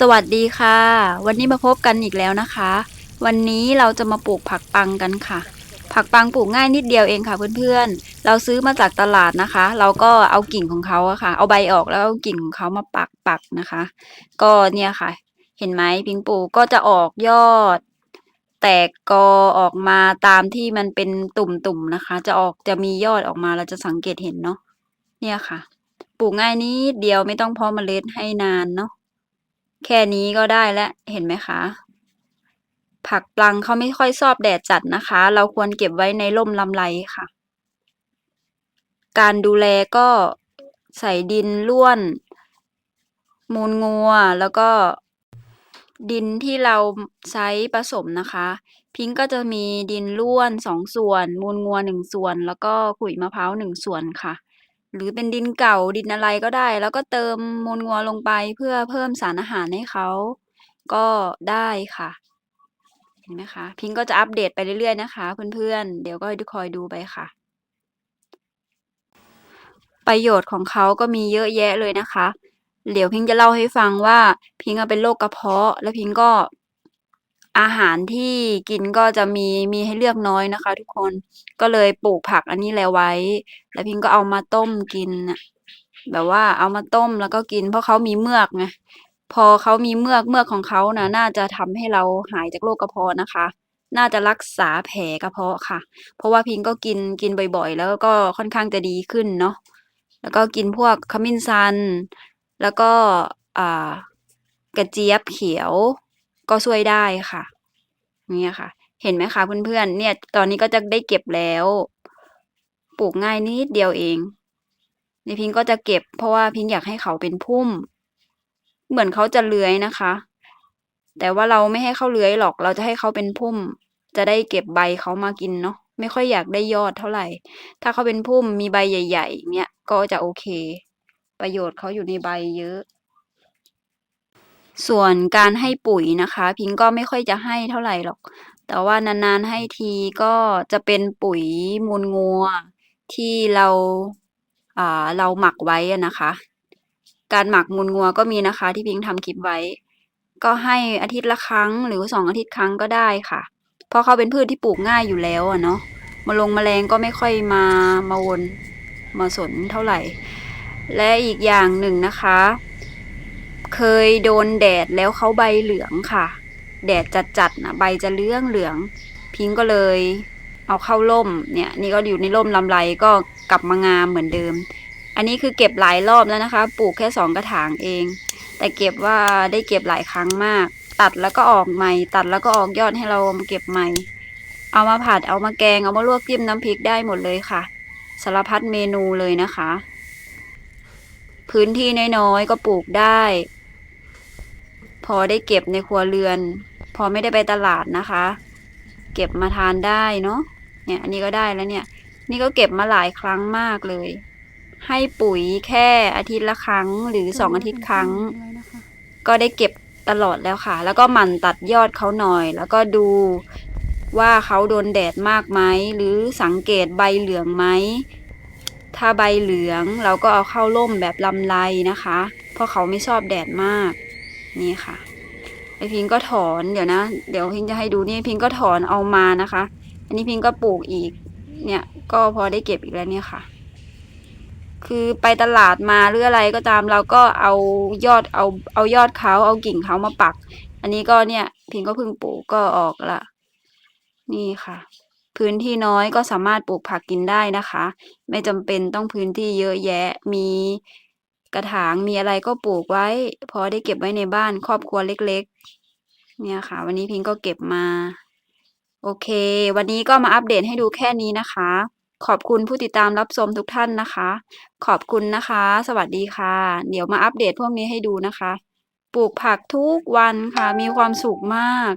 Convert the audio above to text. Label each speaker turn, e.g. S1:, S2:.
S1: สวัสดีค่ะ วันนี้มาพบกันอีกแล้วนะคะ วันนี้เราจะมาปลูกผักปังกันค่ะ ผักปังปลูกง่ายนิดเดียวเองค่ะเพื่อนๆ เราซื้อมาจากตลาดนะคะ เราก็เอากิ่งของเขาอะค่ะ เอาใบออกแล้วเอากิ่งของเขามาปักปักนะคะ ก็เนี่ยค่ะ เห็นไหมพิงปลูกก็จะออกยอด แตกกอออกมาตามที่มันเป็นตุ่มๆนะคะ จะออกจะมียอดออกมาเราจะสังเกตเห็นเนาะเนี่ยค่ะ ปลูกง่ายนิดเดียวไม่ต้องเพาะเมล็ดให้นานเนาะ แค่นี้ก็ได้แล้วเห็นไหมคะ ผักปลังเขาไม่ค่อยชอบแดดจัดนะคะ เราควรเก็บไว้ในร่มลำไรค่ะ การดูแลก็ใส่ดินร่วน มูลงัวแล้วก็ดินที่เราใช้ผสมนะคะ พิงก็จะมีดินร่วนสองส่วน มูลงัวหนึ่งส่วน แล้วก็ขุยมะพร้าวหนึ่งส่วนค่ะ หรือเป็นดินเก่าดินอะไรก็ได้ แล้วก็เติมมูลงัวลงไปเพื่อเพิ่มสารอาหารให้เขาก็ได้ค่ะเห็นไหมคะพิงก็จะอัปเดตไปเรื่อยๆนะคะ เพื่อนๆ เดี๋ยวก็คอยดูไปค่ะ ประโยชน์ของเขาก็มีเยอะแยะเลยนะคะ เดี๋ยวพิงจะเล่าให้ฟังว่าพิงเป็นโรคกระเพาะ แล้วพิงก็ อาหารที่กินก็จะมี มีให้เลือกน้อยนะคะทุกคน ก็เลยปลูกผักอันนี้แหล้วไว้ แล้วพิงก็เอามาต้มกินน่ะ แบบว่าเอามาต้มแล้วก็กิน เพราะเขามีเมือกไง พอเขามีเมือก เมือกของเขาน่ะ น่าจะทำให้เราหายจากโรคกระเพาะนะคะ น่าจะรักษาแผลกระเพาะค่ะ เพราะว่าพิงก็กิน กินบ่อย ๆ แล้วก็ค่อนข้างจะดีขึ้นเนาะ แล้วก็กินพวกขมิ้นชัน แล้วก็ อ่า กระเจี๊ยบเขียว ก็ช่วยได้ค่ะ เนี่ยค่ะ เห็นไหมคะเพื่อนๆ เนี่ย ตอนนี้ก็จะได้เก็บแล้ว ปลูกง่ายนิดเดียวเอง ในพิงก็จะเก็บ เพราะว่าพิงอยากให้เขาเป็นพุ่ม เหมือนเขาจะเลื้อยนะคะ แต่ว่าเราไม่ให้เขาเลื้อยหรอก เราจะให้เขาเป็นพุ่ม จะได้เก็บใบเขามากินเนาะ ไม่ค่อยอยากได้ยอดเท่าไหร่ ถ้าเขาเป็นพุ่มมีใบใหญ่ ๆ เนี่ย ก็จะโอเค ประโยชน์เขาอยู่ในใบเยอะ ส่วนการให้ปุ๋ยนะคะ พิงก็ไม่ค่อยจะให้เท่าไหร่หรอก แต่ว่านานๆให้ทีก็จะเป็นปุ๋ยมูลงัวที่เราอ่าเราหมักไว้นะคะ การหมักมูลงัวก็มีนะคะ ที่พิงทำคลิปไว้ ก็ให้อาทิตย์ละครั้งหรือสองอาทิตย์ครั้งก็ได้ค่ะ เพราะเขาเป็นพืชที่ปลูกง่ายอยู่แล้วอะเนาะมะลงมแมลงก็ไม่ค่อยมามาวนมาสนเท่าไหร่ และอีกอย่างหนึ่งนะคะ เคยโดนแดดแล้วเขาใบเหลืองค่ะ แดดจัดๆนะใบจะเหลืองเหลือง พิงก็เลย เอาเข้าร่มเนี่ย นี่ก็อยู่ในร่มลำไรก็กลับมางามเหมือนเดิม อันนี้คือเก็บหลายรอบแล้วนะคะ ปลูกแค่สองกระถางเอง แต่เก็บว่าได้เก็บหลายครั้งมาก ตัดแล้วก็ออกใหม่ ตัดแล้วก็ออกยอดให้เรามาเก็บใหม่ เอามาผัดเอามาแกงเอามาลวกจิ้มน้ำพริกได้หมดเลยค่ะสารพัดเมนูเลยนะคะ พื้นที่น้อยๆก็ปลูกได้ พอได้เก็บในครัวเรือน พอไม่ได้ไปตลาดนะคะ เก็บมาทานได้เนาะเนี่ยอันนี้ก็ได้แล้วเนี่ย นี่ก็เก็บมาหลายครั้งมากเลย ให้ปุ๋ยแค่อาทิตย์ละครั้งหรือสองอาทิตย์ครั้ง ก็ได้เก็บตลอดแล้วค่ะ แล้วก็หมั่นตัดยอดเขาหน่อย แล้วก็ดูว่าเขาโดนแดดมากไหมหรือสังเกตใบเหลืองไหมถ้าใบเหลืองเราก็เอาเข้าร่มแบบลำไรนะคะ เพราะเขาไม่ชอบแดดมาก นี่ค่ะไอพิงก็ถอนเดี๋ยวนะ เดี๋ยวพิงจะให้ดูนี่พิงก็ถอนเอามานะคะ อันนี้พิงก็ปลูกอีก เนี่ยก็พอได้เก็บอีกแล้วเนี่ยค่ะ คือไปตลาดมาหรืออะไรก็ตามเราก็เอายอดเอาเอายอดเขาเอากิ่งเขามาปัก อันนี้ก็เนี่ย พิงก็เพิ่งปลูกก็ออกละนี่ค่ะ พื้นที่น้อยก็สามารถปลูกผักกินได้นะคะ ไม่จำเป็นต้องพื้นที่เยอะแยะมี กระถางมีอะไรก็ปลูกไว้ พอได้เก็บไว้ในบ้านครอบครัวเล็ก ๆ เนี่ยค่ะ วันนี้พิงก็เก็บมา โอเค วันนี้ก็มาอัปเดตให้ดูแค่นี้นะคะ ขอบคุณผู้ติดตามรับชมทุกท่านนะคะ ขอบคุณนะคะ สวัสดีค่ะ เดี๋ยวมาอัปเดตพวกนี้ให้ดูนะคะ ปลูกผักทุกวันค่ะ มีความสุขมาก